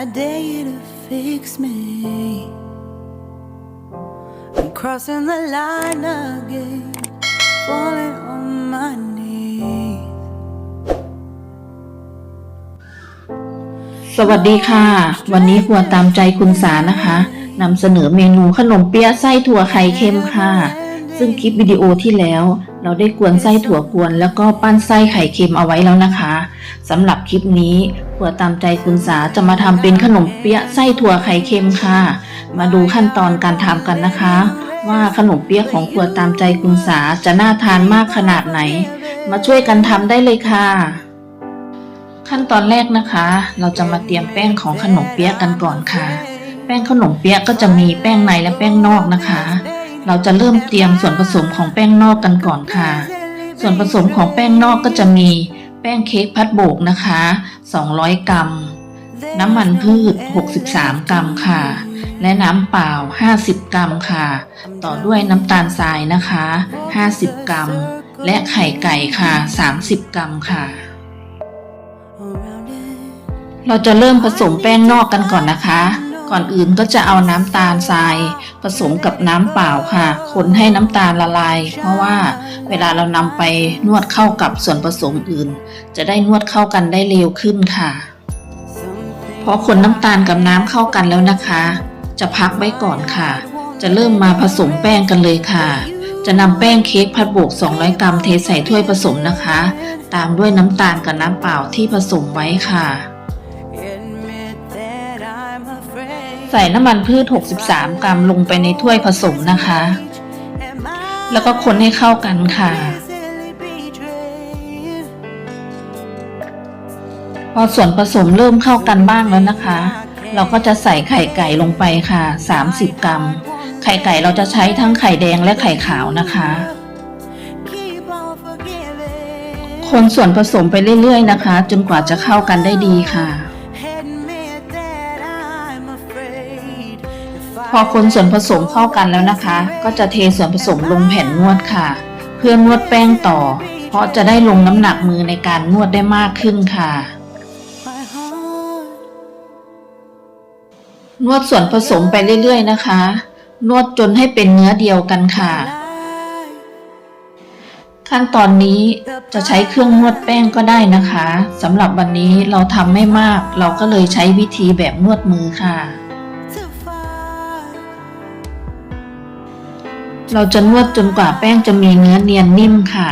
I dare you to fix me. I'm crossing the line again, falling on my knees. สวัสดีค่ะ วันนี้ครัวตามใจคุณสานะคะนำเสนอเมนูขนมเปี๊ยะไส้ถั่วไข่เค็มค่ะ ซึ่งคลิปวิดีโอที่แล้ว เราได้กวนไส้ถั่วกวนแล้วก็ปั้นไส้ไข่เค็มเอาไว้แล้วนะคะสำหรับคลิปนี้ครัวตามใจคุณสาจะมาทำเป็นขนมเปี๊ยะไส้ถั่วไข่เค็มค่ะ มาดูขั้นตอนการทำกันนะคะ ว่าขนมเปี๊ยะของครัวตามใจคุณสาจะน่าทานมากขนาดไหน มาช่วยกันทำได้เลยค่ะ ขั้นตอนแรกนะคะ เราจะมาเตรียมแป้งของขนมเปี๊ยะกันก่อนค่ะ แป้งขนมเปี๊ยะก็จะมีแป้งในและแป้งนอกนะคะ เราจะเริ่มเตรียมส่วนผสมของแป้งนอกกันก่อนค่ะ ส่วนผสมของแป้งนอกก็จะมีแป้งเค้กพัดโบกนะคะ 200 กรัม น้ำมันพืช 63 กรัมค่ะ และน้ำเปล่า 50 กรัมค่ะ ต่อด้วยน้ำตาลทรายนะคะ 50 กรัม และไข่ไก่ค่ะ 30 กรัมค่ะ เราจะเริ่มผสมแป้งนอกกันก่อนนะคะ ก่อนอื่นก็จะเอาน้ำตาลทรายผสมกับน้ำเปล่าค่ะ คนให้น้ำตาลละลาย เพราะว่าเวลาเรานำไปนวดเข้ากับส่วนผสมอื่น จะได้นวดเข้ากันได้เร็วขึ้นค่ะ พอคนน้ำตาลกับน้ำเข้ากันแล้วนะคะ จะพักไว้ก่อนค่ะ จะเริ่มมาผสมแป้งกันเลยค่ะ จะนำแป้งเค้กพัดโบก 200 กรัมเทใส่ถ้วยผสมนะคะ ตามด้วยน้ำตาลกับน้ำเปล่าที่ผสมไว้ค่ะ ใส่น้ำมันพืช 63 กรัมลงไปในถ้วยผสมนะคะ แล้วก็คนให้เข้ากันค่ะ พอส่วนผสมเริ่มเข้ากันบ้างแล้วนะคะ เราก็จะใส่ไข่ไก่ลงไปค่ะ 30 กรัม ไข่ไก่เราจะใช้ทั้งไข่แดงและไข่ขาวนะคะ คนส่วนผสมไปเรื่อยๆนะคะ จนกว่าจะเข้ากันได้ดีค่ะ พอคนส่วนผสมเข้ากันแล้วนะคะ ก็จะเทส่วนผสมลงแผ่นนวดค่ะ เพื่อนวดแป้งต่อ เพราะจะได้ลงน้ำหนักมือในการนวดได้มากขึ้นค่ะ นวดส่วนผสมไปเรื่อย ๆ นะคะ นวดจนให้เป็นเนื้อเดียวกันค่ะ ขั้นตอนนี้จะใช้เครื่องนวดแป้งก็ได้นะคะสำหรับวันนี้เราทำไม่มาก เราก็เลยใช้วิธีแบบนวดมือค่ะ เราจะนวดจนกว่าแป้งจะมีเนื้อเนียนนิ่มค่ะ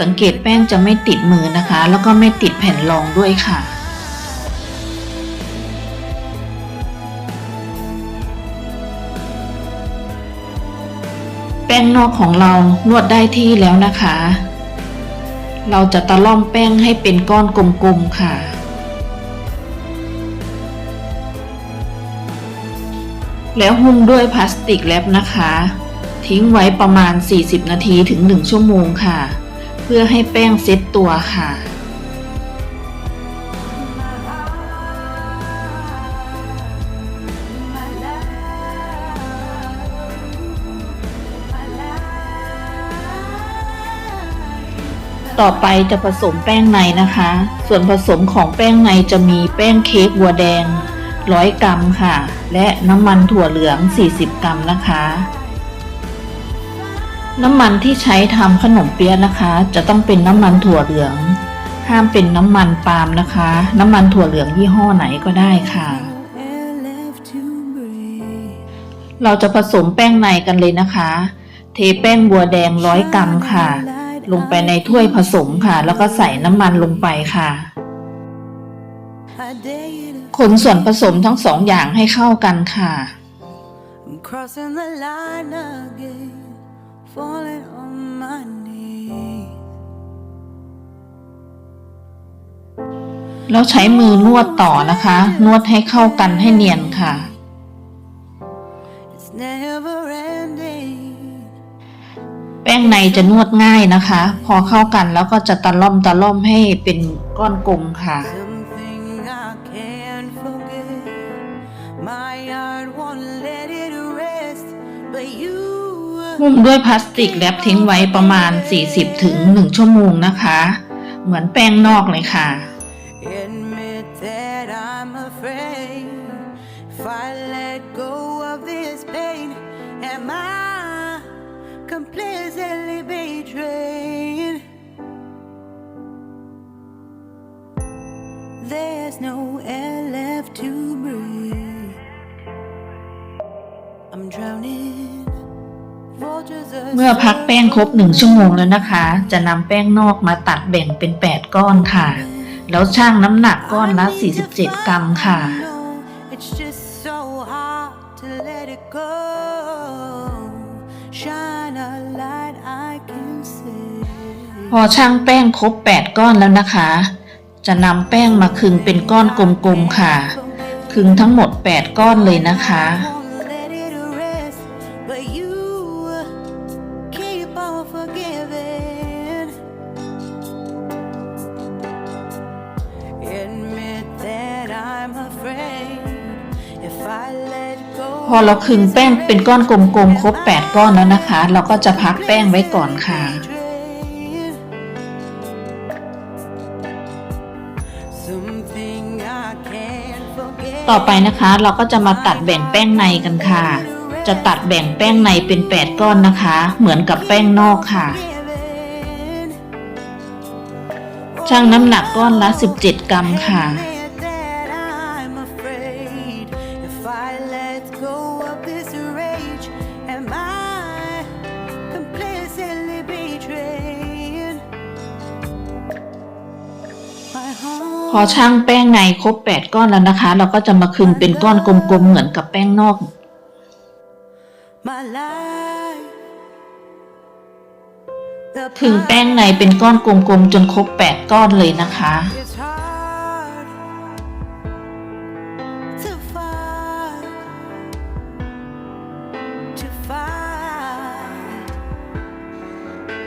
สังเกตแป้งจะไม่ติดมือนะคะ แล้วก็ไม่ติดแผ่นรองด้วยค่ะ แป้งนอกของเรานวดได้ที่แล้วนะคะ เราจะตะล่อมแป้งให้เป็นก้อนกลมๆค่ะแล้วหุ้มด้วยพลาสติกแรปนะคะ ทิ้งไว้ประมาณ 40 นาทีถึง 1 ชั่วโมงค่ะ เพื่อให้แป้งเซ็ตตัวค่ะต่อไปจะผสมแป้งในนะคะ ส่วนผสมของแป้งในจะมีแป้งเค้กบัวแดง 100 กรัมค่ะ และน้ำมันถั่วเหลือง 40 กรัมนะคะ น้ำมันที่ใช้ทำขนมเปี๊ยะนะคะ จะต้องเป็นน้ำมันถั่วเหลือง ห้ามเป็นน้ำมันปาล์มนะคะ น้ำมันถั่วเหลืองยี่ห้อไหนก็ได้ค่ะ เราจะผสมแป้งในกันเลยนะคะ เทแป้งบัวแดงร้อยกรัมค่ะ ลงไปในถ้วยผสมค่ะ แล้วก็ใส่น้ำมันลงไปค่ะ คนส่วนผสมทั้งสองอย่างให้เข้ากันค่ะ I'm crossing the line again, falling on my knees. แล้วใช้มือนวดต่อนะคะ นวดให้เข้ากันให้เนียนค่ะ It's never ending. แป้งในจะนวดง่ายนะคะ พอเข้ากันแล้วก็จะตะล่อมตะล่อมให้เป็นก้อนกลมค่ะ Something หุ้มด้วยพลาสติกแรปทิ้งไว้ประมาณ 40ถึง1ชั่วโมงนะคะ เหมือนแป้งนอกเลยค่ะ Admit that I'm afraid if I let go of this pain, am I completely betrayed? There's no air left to breathe. I'm drowning. Vultures are เมื่อพักแป้งครบหนึ่งชั่วโมงแล้วนะคะ จะนำแป้งนอกมาตัดแบ่งเป็น 8 ก้อนค่ะ แล้วช่างน้ำหนักก้อนละ 47 กรัมค่ะ It's just so hard to let it go. Shine a light I can see. พอช่างแป้งครบ 8 ก้อนแล้วนะคะ จะนำแป้งมาคึงเป็นก้อนกลมๆค่ะ คึงทั้งหมด 8 ก้อนเลยนะคะ พอเราคึงแป้งเป็นก้อนกลมๆ ครบ 8 ก้อนแล้วนะคะ เราก็จะพักแป้งไว้ก่อนค่ะต่อไปนะคะเราก็จะมาตัดแบ่งแป้งในกันค่ะ จะตัดแบ่งแป้งในเป็น 8 ก้อนนะคะ เหมือนกับแป้งนอกค่ะ ช่างน้ำหนักก้อนละ 17 กรัมค่ะ พอช่างแป้งในครบ8ก้อนแล้วนะคะ เราก็จะมาคึงเป็นก้อนกลมๆเหมือนกับแป้งนอก คึงแป้งในเป็นก้อนกลมๆจนครบ8ก้อนเลยนะคะ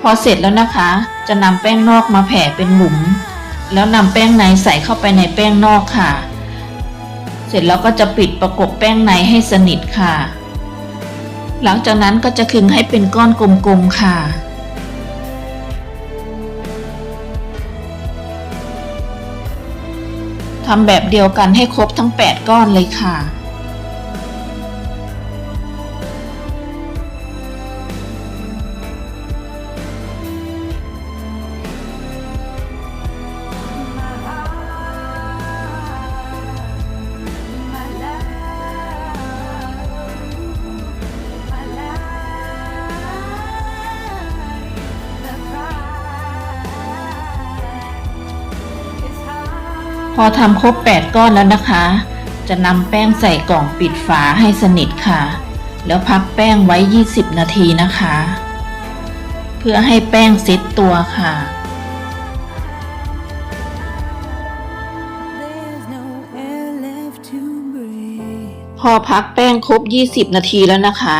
พอเสร็จแล้วนะคะ จะนำแป้งนอกมาแผ่เป็นหลุม แล้วนำแป้งในใส่เข้าไปในแป้งนอกค่ะ เสร็จแล้วก็จะปิดประกบแป้งในให้สนิทค่ะ หลังจากนั้นก็จะคึงให้เป็นก้อนกลมๆค่ะทำแบบเดียวกันให้ครบทั้ง 8 ก้อนเลยค่ะ อทำครบ 8 ก้อนแล้วนะคะ จะนำแป้งใส่กล่องปิดฝาให้สนิทค่ะ แล้วพักแป้งไว้ 20 นาทีนะคะ เพื่อให้แป้งเซ็ตตัวค่ะพอพักแป้งครบ 20 นาทีแล้วนะคะ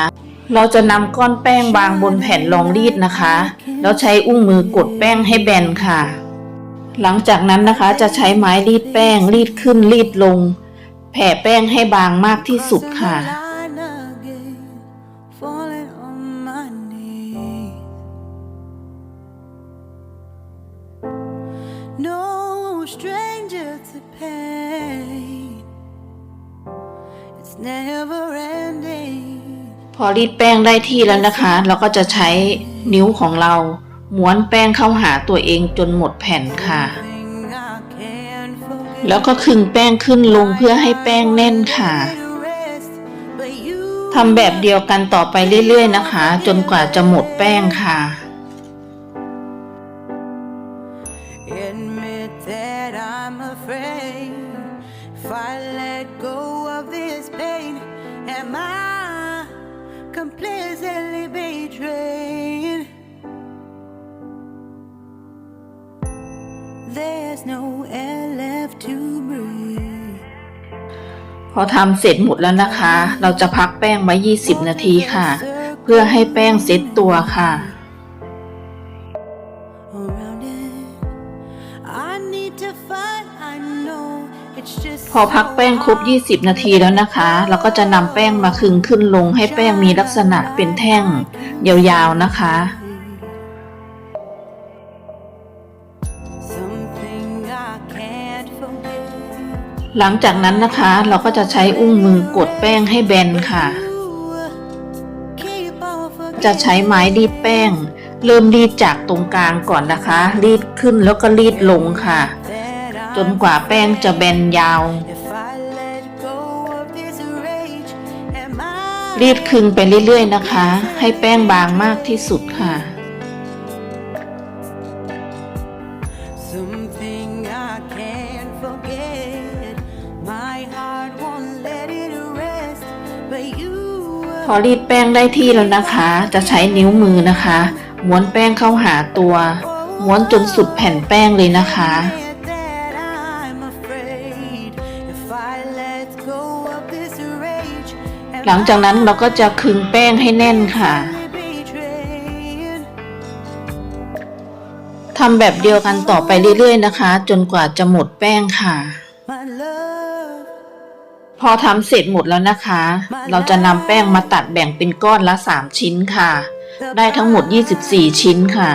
เราจะนำก้อนแป้งวางบนแผ่นรองรีดนะคะ แล้วใช้อุ้งมือกดแป้งให้แบนค่ะ หลังจากนั้นนะคะจะใช้ไม้รีดแป้งรีดขึ้นรีดลง แผ่แป้งให้บางมากที่สุดค่ะ Crossing the line again, falling on my knees. No stranger to pain. It's never ending. พอรีดแป้งได้ที่แล้วนะคะ เราก็จะใช้นิ้วของเรา ม้วนแป้งเข้าหาตัวเองจนหมดแผ่นค่ะ แล้วก็คึงแป้งขึ้นลงเพื่อให้แป้งแน่นค่ะทำแบบเดียวกันต่อไปเรื่อยๆนะคะ จนกว่าจะหมดแป้งค่ะ There's no air left to breathe. พอทำเสร็จหมดแล้วนะคะ เราจะพักแป้งไว้ 20 นาทีค่ะ เพื่อให้แป้งเซ็ตตัวค่ะ Around it, I need to fight. I know it's just พอพักแป้งครบ 20 นาทีแล้วนะคะ เราก็จะนำแป้งมาคึงขึ้นลงให้แป้งมีลักษณะเป็นแท่งยาวๆนะคะ หลังจากนั้นนะคะเราก็จะใช้อุ้งมือกดแป้งให้แบนค่ะ จะใช้ไม้รีดแป้ง เริ่มรีดจากตรงกลางก่อนนะคะ รีดขึ้นแล้วก็รีดลงค่ะ จนกว่าแป้งจะแบนยาว รีดคึงไปเรื่อยๆนะคะ ให้แป้งบางมากที่สุดค่ะ อรีดแป้งได้ที่แล้วนะคะ จะใช้นิ้วมือนะคะ ม้วนแป้งเข้าหาตัว ม้วนจนสุดแผ่นแป้งเลยนะคะ หลังจากนั้นเราก็จะคึงแป้งให้แน่นค่ะทำแบบเดียวกันต่อไปเรื่อยๆนะคะ จนกว่าจะหมดแป้งค่ะ พอทำเสร็จหมดแล้วนะคะ เราจะนำแป้งมาตัดแบ่งเป็นก้อนละ 3 ชิ้นค่ะ ได้ทั้งหมด 24 ชิ้นค่ะ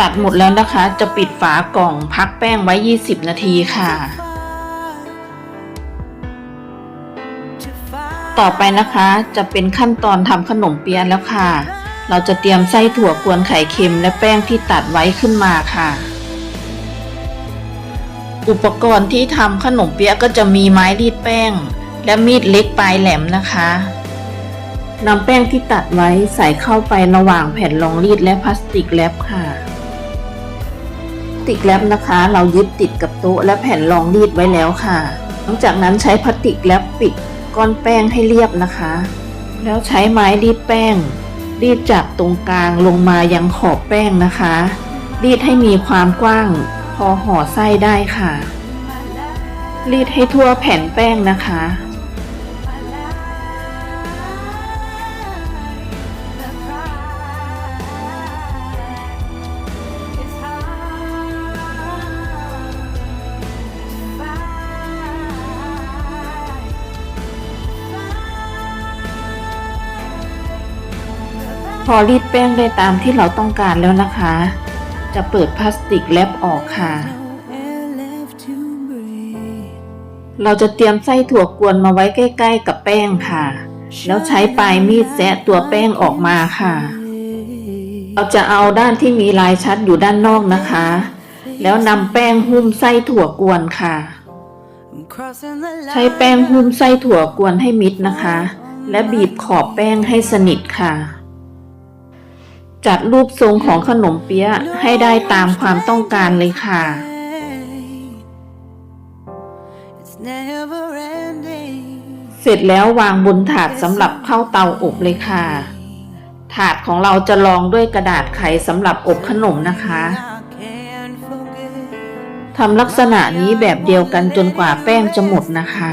ตัดหมดแล้วนะคะ จะปิดฝากล่องพักแป้งไว้ 20 นาทีค่ะ ต่อไปนะคะจะเป็นขั้นตอนทำขนมเปี๊ยะแล้วค่ะ เราจะเตรียมไส้ถั่วกวนไข่เค็มและแป้งที่ตัดไว้ขึ้นมาค่ะ อุปกรณ์ที่ทำขนมเปี๊ยะก็จะมีไม้รีดแป้ง และมีดเล็กปลายแหลมนะคะนำแป้งที่ตัดไว้ใส่เข้าไประหว่างแผ่นรองรีดและพลาสติกแรปค่ะพลาสติกแรปนะคะ เรายึดติดกับโต๊ะและแผ่นรองรีดไว้แล้วค่ะ หลังจากนั้นใช้พลาสติกแรปปิดก้อนแป้งให้เรียบนะคะ แล้วใช้ไม้รีดแป้ง รีดจากตรงกลางลงมายังขอบแป้งนะคะ รีดให้มีความกว้าง พอห่อไส้ได้ค่ะ รีดให้ทั่วแผ่นแป้งนะคะ พอรีดแป้งได้ตามที่เราต้องการแล้วนะคะ จะเปิดพลาสติกแรปออกค่ะ No air left to breathe. เราจะเตรียมไส้ถั่วกวนมาไว้ใกล้ ๆ กับแป้งค่ะ แล้วใช้ปลายมีดแซะตัวแป้งออกมาค่ะ เราจะเอาด้านที่มีลายชัดอยู่ด้านนอกนะคะ แล้วนำแป้งหุ้มไส้ถั่วกวนค่ะ I'm crossing the line. ใช้แป้งหุ้มไส้ถั่วกวนให้มิดนะคะ และบีบขอบแป้งให้สนิทค่ะ จัดรูปทรงของขนมเปี๊ยะให้ได้ตามความต้องการเลยค่ะ เสร็จแล้ววางบนถาดสำหรับเข้าเตาอบเลยค่ะ ถาดของเราจะรองด้วยกระดาษไขสำหรับอบขนมนะคะทำลักษณะนี้แบบเดียวกันจนกว่าแป้งจะหมดนะคะ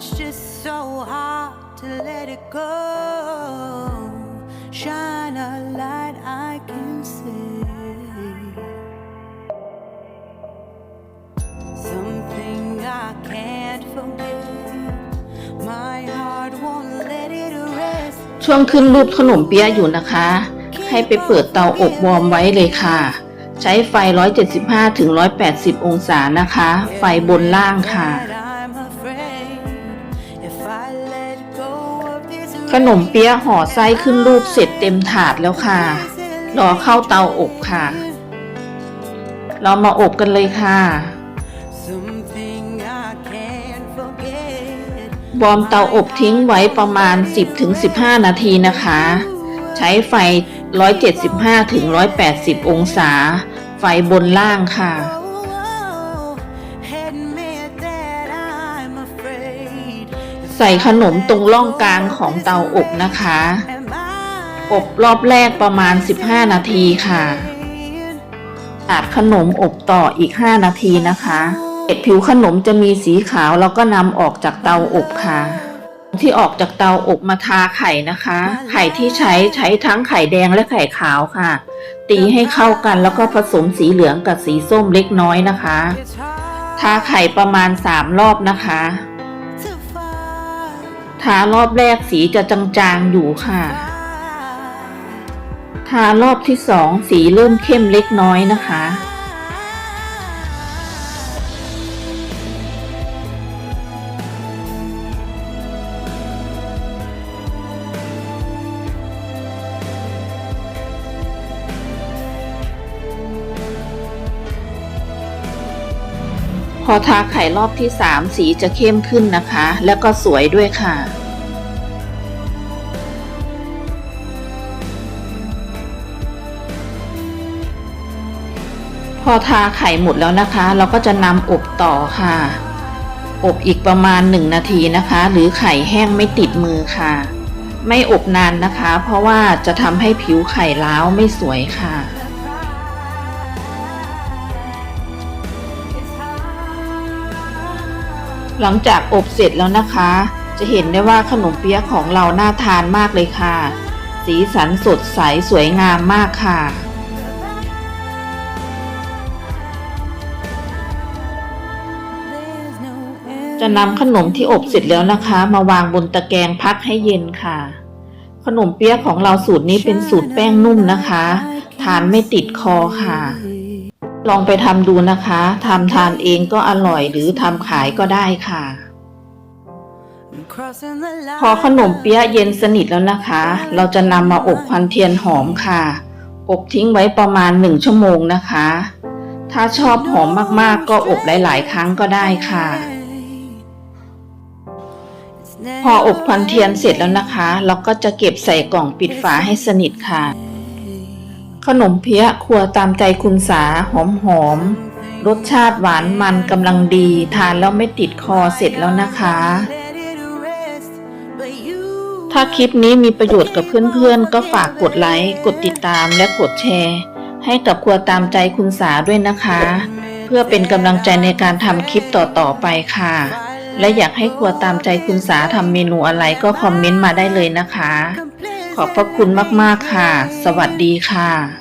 it's just so hard to let it go. Shine a light I can see. Something I can't forget. My heart won't let it rest. ช่วงขึ้นรูปขนมเปี๊ยะอยู่นะคะ ให้ไปเปิดเตาอบวอร์มไว้เลยค่ะ ใช้ไฟ 175-180 องศานะคะ ไฟบนล่างค่ะ ขนมเปี๊ยะห่อไส้ขึ้นรูปเสร็จเต็มถาดแล้วค่ะ รอเข้าเตาอบค่ะ เรามาอบกันเลยค่ะ Something I can't forget. วอร์มเตาอบทิ้งไว้ประมาณ 10-15 นาทีนะคะ ใช้ไฟ 175-180 องศา ไฟบนล่างค่ะ ใส่ขนมตรงร่องกลางของเตาอบนะคะ อบรอบแรกประมาณ 15 นาทีค่ะตัดขนมอบต่ออีก 5 นาทีนะคะเกล็ดผิวขนมจะมีสีขาวแล้วก็นำออกจากเตาอบค่ะ ที่ออกจากเตาอบมาทาไข่นะคะ ไข่ที่ใช้ใช้ทั้งไข่แดงและไข่ขาวค่ะ ตีให้เข้ากันแล้วก็ผสมสีเหลืองกับสีส้มเล็กน้อยนะคะ ทาไข่ประมาณ 3 รอบนะคะ ทารอบแรกสีจะจางๆอยู่ค่ะ ทารอบที่สองสีเริ่มเข้มเล็กน้อยนะคะ อทาไข่รอบที่สามสีจะเข้มขึ้นนะคะ แล้วก็สวยด้วยค่ะ พอทาไข่หมดแล้วนะคะ เราก็จะนำอบต่อค่ะ อบอีกประมาณ 1 นาทีนะคะ หรือไข่แห้งไม่ติดมือค่ะ ไม่อบนานนะคะ เพราะว่าจะทำให้ผิวไข่ล้าวไม่สวยค่ะ หลังจากอบเสร็จแล้วนะคะ จะเห็นได้ว่าขนมเปี๊ยะของเราน่าทานมากเลยค่ะ สีสันสดใสสวยงามมากค่ะจะนำขนมที่อบเสร็จแล้วนะคะ มาวางบนตะแกรงพักให้เย็นค่ะ ขนมเปี๊ยะของเราสูตรนี้เป็นสูตรแป้งนุ่มนะคะ ทานไม่ติดคอค่ะ ลองไปทำดูนะคะทำทานเองก็อร่อยหรือทำขายก็ได้ค่ะ พอขนมเปี๊ยะเย็นสนิทแล้วนะคะ เราจะนำมาอบควันเทียนหอมค่ะ อบทิ้งไว้ประมาณหนึ่งชั่วโมงนะคะ ถ้าชอบหอมมากๆ ก็อบหลาย ๆ ครั้งก็ได้ค่ะ พออบควันเทียนเสร็จแล้วนะคะ เราก็จะเก็บใส่กล่องปิดฝาให้สนิทค่ะ ขนมเปี๊ยะครัวตามใจคุณสาหอมหอมๆรสชาติหวานมันกำลังดี ทานแล้วไม่ติดคอเสร็จแล้วนะคะ ถ้าคลิปนี้มีประโยชน์กับเพื่อนๆ ก็ฝากกดไลค์ กดติดตามและกดแชร์ ให้กับครัวตามใจคุณสาด้วยนะคะ เพื่อเป็นกำลังใจในการทำคลิปต่อๆไปค่ะ และอยากให้ครัวตามใจคุณสาทำเมนูอะไรก็คอมเมนต์มาได้เลยนะคะ อบพระคุณมาก ๆ ค่ะ สวัสดีค่ะ